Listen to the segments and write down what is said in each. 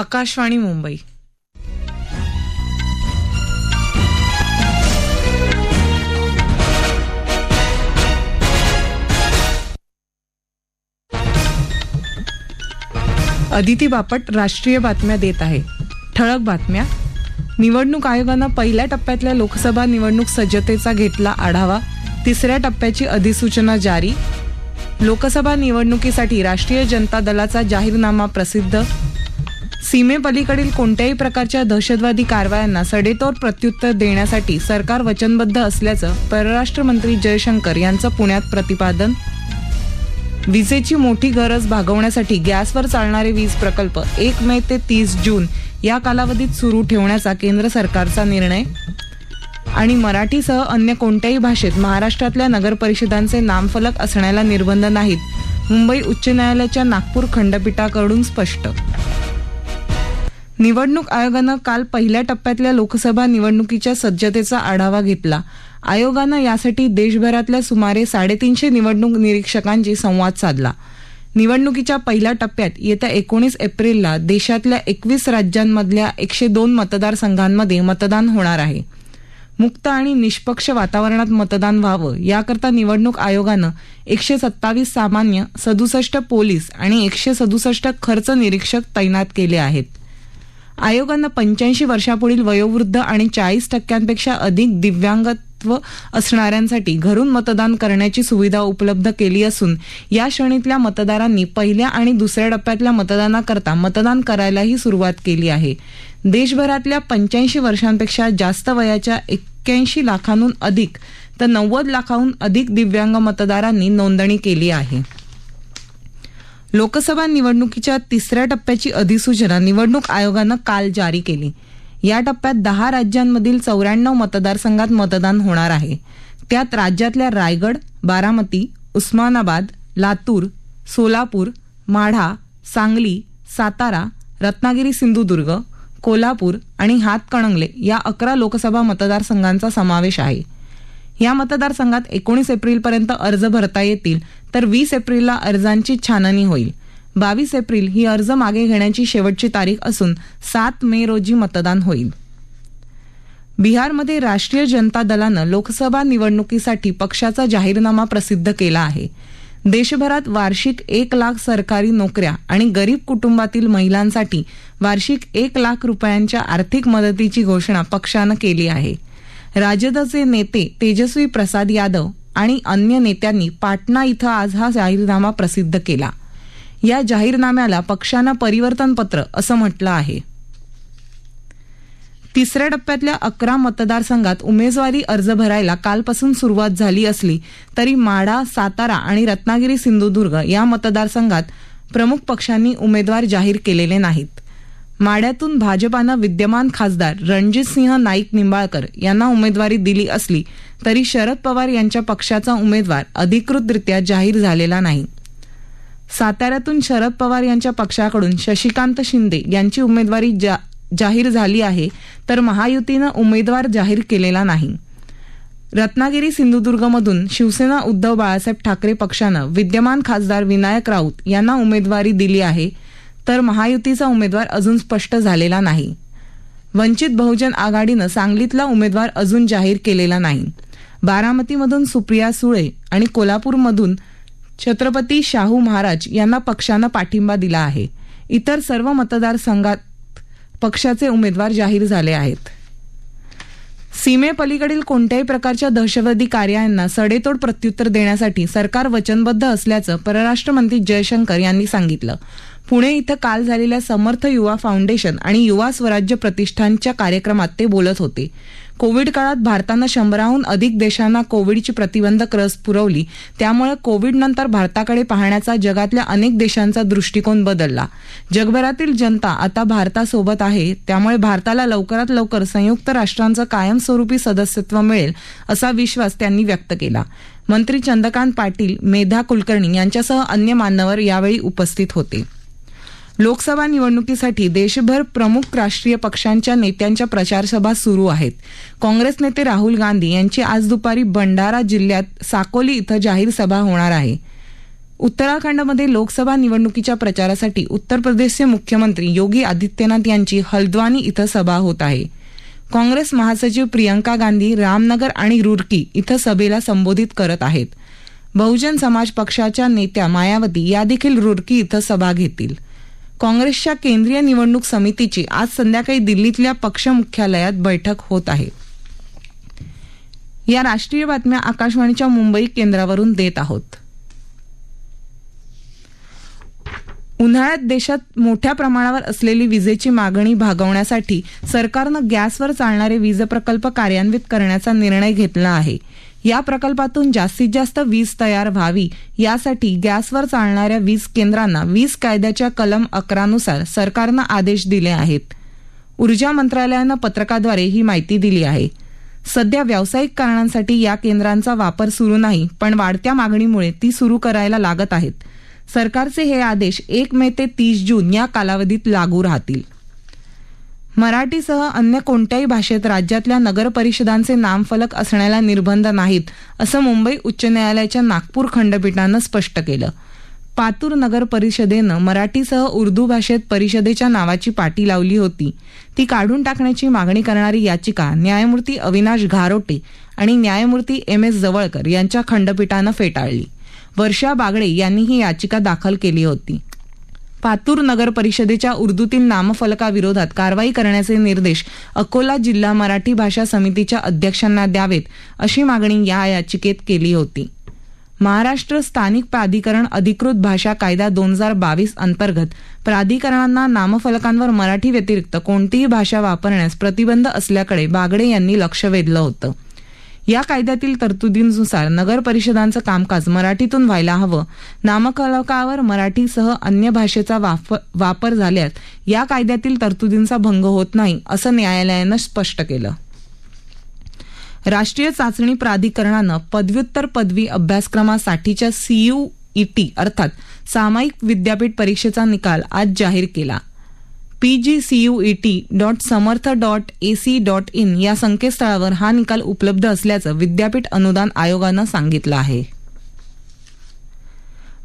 आकाशवाणी मुंबई. अदिती बापट राष्ट्रीय बातम्या देत आहे. ठळक बातम्या. निवडणूक आयोगानं पहिल्या टप्प्यातल्या लोकसभा निवडणूक सज्जतेचा घेतला आढावा. तिसऱ्या टप्प्याची अधिसूचना जारी. लोकसभा निवडणुकीसाठी राष्ट्रीय जनता दलाचा जाहीरनामा प्रसिद्ध. सीमेपलीकडील कोणत्याही प्रकारच्या दहशतवादी कारवायांना सडेतोड प्रत्युत्तर देण्यासाठी सरकार वचनबद्ध असल्याचं परराष्ट्र मंत्री जयशंकर यांचं पुण्यात प्रतिपादन. विजेची मोठी गरज भागवण्यासाठी गॅसवर चालणारे वीज प्रकल्प एक मे ते तीस जून या कालावधीत सुरू ठेवण्याचा केंद्र सरकारचा निर्णय. आणि मराठीसह अन्य कोणत्याही भाषेत महाराष्ट्रातल्या नगरपरिषदांचे नामफलक असण्याला निर्बंध नाहीत मुंबई उच्च न्यायालयाच्या नागपूर खंडपीठाकडून स्पष्ट. निवडणूक आयोगानं काल पहिल्या टप्प्यातल्या लोकसभा निवडणुकीच्या सज्जतेचा आढावा घेतला. आयोगानं यासाठी देशभरातल्या सुमारे साडेतीनशे निवडणूक निरीक्षकांशी संवाद साधला. निवडणुकीच्या पहिल्या टप्प्यात येत्या एकोणीस एप्रिलला देशातल्या एकवीस राज्यांमधल्या एकशे दोन मतदारसंघांमध्ये मतदान होणार आहे. मुक्त आणि निष्पक्ष वातावरणात मतदान व्हावं याकरता निवडणूक आयोगानं एकशे सत्तावीस सामान्य सदुसष्ट पोलीस आणि एकशे सदुसष्ट खर्च निरीक्षक तैनात केले आहेत. आयोगानं पंच्याऐंशी वर्षापुढील वयोवृद्ध आणि चाळीस टक्क्यांपेक्षा अधिक दिव्यांगत्व असणाऱ्यांसाठी घरून मतदान करण्याची सुविधा उपलब्ध केली असून या श्रेणीतल्या मतदारांनी पहिल्या आणि दुसऱ्या टप्प्यातल्या मतदानाकरता मतदान करायलाही सुरुवात केली आहे. देशभरातल्या पंच्याऐंशी वर्षांपेक्षा जास्त वयाच्या एक्क्याऐंशी लाखांहून अधिक तर नव्वद लाखाहून अधिक दिव्यांग मतदारांनी नोंदणी केली आहे. लोकसभा निवडणुकीच्या तिसऱ्या टप्प्याची अधिसूचना निवडणूक आयोगानं काल जारी केली. या टप्प्यात दहा राज्यांमधील चौऱ्याण्णव मतदारसंघात मतदान होणार आहे. त्यात राज्यातल्या रायगड बारामती उस्मानाबाद लातूर सोलापूर माढा सांगली सातारा रत्नागिरी सिंधुदुर्ग कोल्हापूर आणि हातकणंगले या अकरा लोकसभा मतदारसंघांचा समावेश आहे. या मतदारसंघात एकोणीस एप्रिलपर्यंत अर्ज भरता येतील तर वीस एप्रिलला अर्जांची छाननी होईल. बावीस एप्रिल ही अर्ज मागे घेण्याची शेवटची तारीख असून सात मे रोजी मतदान होईल. बिहारमध्ये राष्ट्रीय जनता दलानं लोकसभा निवडणुकीसाठी पक्षाचा जाहीरनामा प्रसिद्ध केला आहे. देशभरात वार्षिक एक लाख सरकारी नोकऱ्या आणि गरीब कुटुंबातील महिलांसाठी वार्षिक एक लाख रुपयांच्या आर्थिक मदतीची घोषणा पक्षानं केली आहे. राजदचे नेते तेजस्वी प्रसाद यादव आणि अन्य नेत्यांनी पाटणा इथं आज हा जाहीरनामा प्रसिद्ध केला. या जाहीरनाम्याला पक्षानं परिवर्तनपत्र असं म्हटलं आहे. तिसऱ्या टप्प्यातल्या अकरा मतदारसंघात उमेदवारी अर्ज भरायला कालपासून सुरुवात झाली असली तरी माढा सातारा आणि रत्नागिरी सिंधुदुर्ग या मतदारसंघात प्रमुख पक्षांनी उमेदवार जाहीर केलेले नाहीत. माड्यातून भाजपानं विद्यमान खासदार रणजितसिंह नाईक निंबाळकर यांना उमेदवारी दिली असली तरी शरद पवार यांच्या पक्षाचा उमेदवार अधिकृतरित्या जाहीर झालेला नाही. साताऱ्यातून शरद पवार यांच्या पक्षाकडून शशिकांत शिंदे यांची उमेदवारी जा जाहीर झाली आहे तर महायुतीनं उमेदवार जाहीर केलेला नाही. रत्नागिरी सिंधुदुर्गमधून शिवसेना उद्धव बाळासाहेब ठाकरे पक्षानं विद्यमान खासदार विनायक राऊत यांना उमेदवारी दिली आहे तर महायुतीचा उमेदवार अजून स्पष्ट झालेला नाही. वंचित बहुजन आघाडीनं सांगलीतला उमेदवार अजून जाहीर केलेला नाही. बारामतीमधून सुप्रिया सुळे आणि कोल्हापूरमधून छत्रपती शाहू महाराज यांना पक्षानं पाठिंबा दिला आहे. इतर सर्व मतदारसंघात पक्षाचे उमेदवार जाहीर झाले आहेत. सीमेपलीकडील कोणत्याही प्रकारच्या दहशतवादी कार्यांना सडेतोड प्रत्युत्तर देण्यासाठी सरकार वचनबद्ध असल्याचं परराष्ट्र मंत्री जयशंकर यांनी सांगितलं. पुणे इथं काल झालेल्या समर्थ युवा फाउंडेशन आणि युवा स्वराज्य प्रतिष्ठानच्या कार्यक्रमात ते बोलत होते. कोविड काळात भारतानं शंभराहून अधिक देशांना कोविडची प्रतिबंधक रस पुरवली. त्यामुळे कोविडनंतर भारताकडे पाहण्याचा जगातल्या अनेक देशांचा दृष्टिकोन बदलला. जगभरातील जनता आता भारतासोबत आहे. त्यामुळे भारताला लवकरात लवकर संयुक्त राष्ट्रांचं कायमस्वरूपी सदस्यत्व मिळेल असा विश्वास त्यांनी व्यक्त केला. मंत्री चंद्रकांत पाटील मेधा कुलकर्णी यांच्यासह अन्य मान्यवर यावेळी उपस्थित होते. लोकसभा निवडणुकीसाठी देशभर प्रमुख राष्ट्रीय पक्षांच्या नेत्यांच्या प्रचारसभा सुरू आहेत. काँग्रेस नेते राहुल गांधी यांची आज दुपारी भंडारा जिल्ह्यात साकोली इथं जाहीर सभा होणार आहे. उत्तराखंडमध्ये लोकसभा निवडणुकीच्या प्रचारासाठी उत्तर प्रदेशचे मुख्यमंत्री योगी आदित्यनाथ यांची हल्द्वानी इथं सभा होत आहे. काँग्रेस महासचिव प्रियंका गांधी रामनगर आणि रुरकी इथं सभेला संबोधित करत आहेत. बहुजन समाज पक्षाच्या नेत्या मायावती या देखील रुरकी इथं सभा घेतील. काँग्रेसच्या केंद्रीय निवडणूक समितीची आज संध्याकाळी दिल्लीतल्या पक्ष मुख्यालयात बैठक होत आहे. या राष्ट्रीय बातम्या आकाशवाणीच्या मुंबई केंद्रावरून देत आहोत. उन्हाळ्यात देशात मोठ्या प्रमाणावर असलेली विजेची मागणी भागवण्यासाठी सरकारनं गॅसवर चालणारे वीज प्रकल्प कार्यान्वित करण्याचा निर्णय घेतला आहे. या प्रकल्पातून जास्तीत जास्त वीज तयार व्हावी. यासाठी गॅसवर चालणाऱ्या वीज केंद्रांना वीज कायद्याच्या कलम अकरानुसार सरकारनं आदेश दिले आहेत. ऊर्जा मंत्रालयानं पत्रकाद्वारे ही माहिती दिली आहे. सध्या व्यावसायिक कारणांसाठी या केंद्रांचा वापर सुरू नाही पण वाढत्या मागणीमुळे ती सुरू करायला लागत आहेत. सरकारचे हे आदेश एक मे ते तीस जून या कालावधीत लागू राहतील. मराठीसह अन्य कोणत्याही भाषेत राज्यातल्या नगर परिषदांचे नामफलक असण्याला निर्बंध नाहीत असं मुंबई उच्च न्यायालयाच्या नागपूर खंडपीठानं स्पष्ट केलं. पातूर नगर परिषदेनं मराठीसह उर्दू भाषेत परिषदेच्या नावाची पाटी लावली होती. ती काढून टाकण्याची मागणी करणारी याचिका न्यायमूर्ती अविनाश घारोटे आणि न्यायमूर्ती एम एस जवळकर यांच्या खंडपीठानं फेटाळली. वर्षा बागडे यांनी ही याचिका दाखल केली होती. पातूर नगर परिषदेच्या उर्दूतील नामफलकाविरोधात कारवाई करण्याचे निर्देश अकोला जिल्हा मराठी भाषा समितीच्या अध्यक्षांना द्यावेत अशी मागणी या याचिकेत केली होती. महाराष्ट्र स्थानिक प्राधिकरण अधिकृत भाषा कायदा दोन हजार बावीस अंतर्गत प्राधिकरणांना नामफलकांवर मराठी व्यतिरिक्त कोणतीही भाषा वापरण्यास प्रतिबंध असल्याकडे बागडे यांनी लक्ष वेधलं होतं. या कायद्यातील तरतुदींनुसार नगर परिषदांचं कामकाज मराठीतून व्हायला हवं. नामफलकावर मराठीसह अन्य भाषेचा वापर झाल्यास या कायद्यातील तरतुदींचा भंग होत नाही असं न्यायालयानं स्पष्ट केलं. राष्ट्रीय चाचणी प्राधिकरणानं पदव्युत्तर पदवी अभ्यासक्रमासाठीच्या सीयूईटी अर्थात सामायिक विद्यापीठ परीक्षेचा निकाल आज जाहीर केला. PGCUET dot Samarth dot AC dot in या संकेतस्थळावर हा निकाल उपलब्ध असल्याचं विद्यापीठ अनुदान आयोगानं सांगितलं आहे.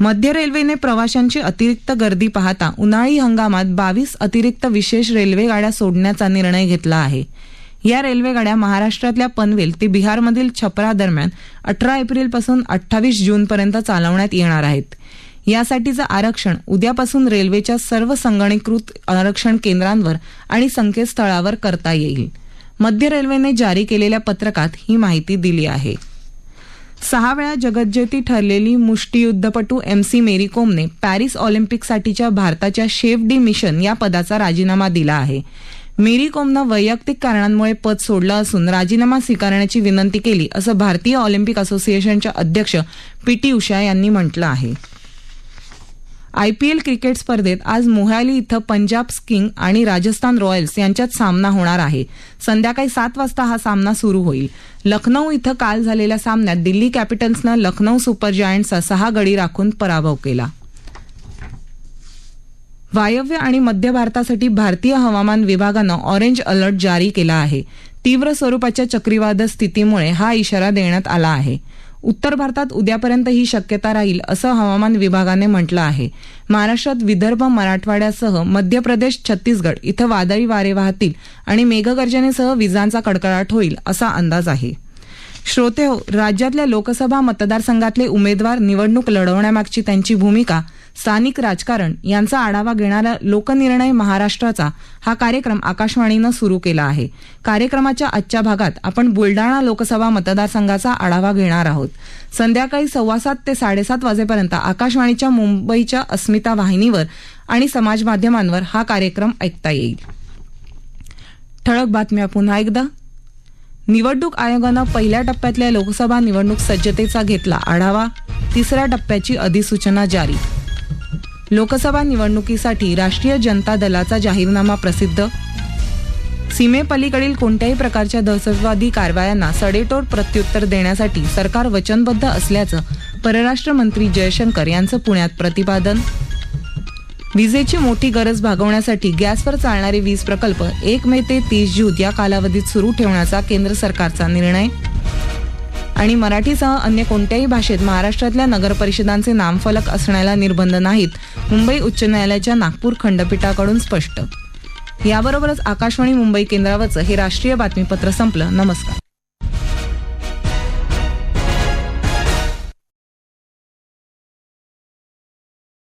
मध्य रेल्वेने प्रवाशांची अतिरिक्त गर्दी पाहता उन्हाळी हंगामात बावीस अतिरिक्त विशेष रेल्वे गाड्या सोडण्याचा निर्णय घेतला आहे. या रेल्वेगाड्या महाराष्ट्रातल्या पनवेल ते बिहारमधील छपरा दरम्यान अठरा एप्रिलपासून अठ्ठावीस जूनपर्यंत चालवण्यात येणार आहेत. यासाठीचं आरक्षण उद्यापासून रेल्वेच्या सर्व संगणीकृत आरक्षण केंद्रांवर आणि संकेतस्थळावर करता येईल. मध्य रेल्वेने जारी केलेल्या पत्रकात ही माहिती दिली आहे. सहा वेळा जगज्जेती ठरलेली मुष्टियुद्धपटू एम सी मेरी कोमने पॅरिस ऑलिम्पिकसाठीच्या भारताच्या शेफ डी मिशन या पदाचा राजीनामा दिला आहे. मेरी कोमनं वैयक्तिक कारणांमुळे पद सोडलं असून राजीनामा स्वीकारण्याची विनंती केली असं भारतीय ऑलिम्पिक असोसिएशनच्या अध्यक्ष पी टी उषा यांनी म्हटलं आहे. आयपीएल क्रिकेट स्पर्धेत आज मोहाली इथं पंजाब किंग आणि राजस्थान रॉयल्स यांच्यात सामना होणार आहे. संध्याकाळी सात वाजता हा सामना सुरू होईल. लखनौ इथं काल झालेल्या सामन्यात दिल्ली कॅपिटल्सनं लखनौ सुपर जायंट्सचा सहा गडी राखून पराभव केला. वायव्य आणि मध्य भारतासाठी भारतीय हवामान विभागानं ऑरेंज अलर्ट जारी केला आहे. तीव्र स्वरूपाच्या चक्रीवादळ स्थितीमुळे हा इशारा देण्यात आला आहे. उत्तर भारतात उद्यापर्यंत ही शक्यता राहील असं हवामान विभागाने म्हटलं आहे. महाराष्ट्रात विदर्भ मराठवाड्यासह मध्य प्रदेश छत्तीसगड इथं वादळी वारे वाहतील आणि मेघगर्जनेसह विजांचा कडकडाट होईल असा अंदाज आहे. श्रोते हो राज्यातल्या लोकसभा मतदारसंघातले उमेदवार निवडणूक लढवण्यामागची त्यांची भूमिका स्थानिक राजकारण यांचा आढावा घेणारा लोकनिर्णय महाराष्ट्राचा हा कार्यक्रम आकाशवाणीनं सुरू केला आहे. कार्यक्रमाच्या आजच्या भागात आपण बुलडाणा लोकसभा मतदारसंघाचा आढावा घेणार आहोत. संध्याकाळी सव्वा सात ते साडेसात वाजेपर्यंत आकाशवाणीच्या मुंबईच्या अस्मिता वाहिनीवर आणि समाज माध्यमांवर हा कार्यक्रम ऐकता येईल. ठळक बातम्या पुन्हा एकदा. निवडणूक आयोगानं पहिल्या टप्प्यातल्या लोकसभा निवडणूक सज्जतेचा घेतला आढावा. तिसऱ्या टप्प्याची अधिसूचना जारी. लोकसभा निवडणुकीसाठी राष्ट्रीय जनता दलाचा जाहीरनामा प्रसिद्ध. सीमेपलीकडील कोणत्याही प्रकारच्या दहशतवादी कारवायांना सडेतोड प्रत्युत्तर देण्यासाठी सरकार वचनबद्ध असल्याचं परराष्ट्र मंत्री जयशंकर यांचं पुण्यात प्रतिपादन. विजेची मोठी गरज भागवण्यासाठी गॅसवर चालणारे वीज प्रकल्प एक मे ते तीस जून या कालावधीत सुरू ठेवण्याचा केंद्र सरकारचा निर्णय. आणि मराठीसह अन्य कोणत्याही भाषेत महाराष्ट्रातल्या नगरपरिषदांचे नामफलक असण्याला निर्बंध नाहीत मुंबई उच्च न्यायालयाच्या नागपूर खंडपीठाकडून स्पष्ट. याबरोबरच आकाशवाणी मुंबई केंद्रावरचं हे राष्ट्रीय बातमीपत्र संपलं. नमस्कार.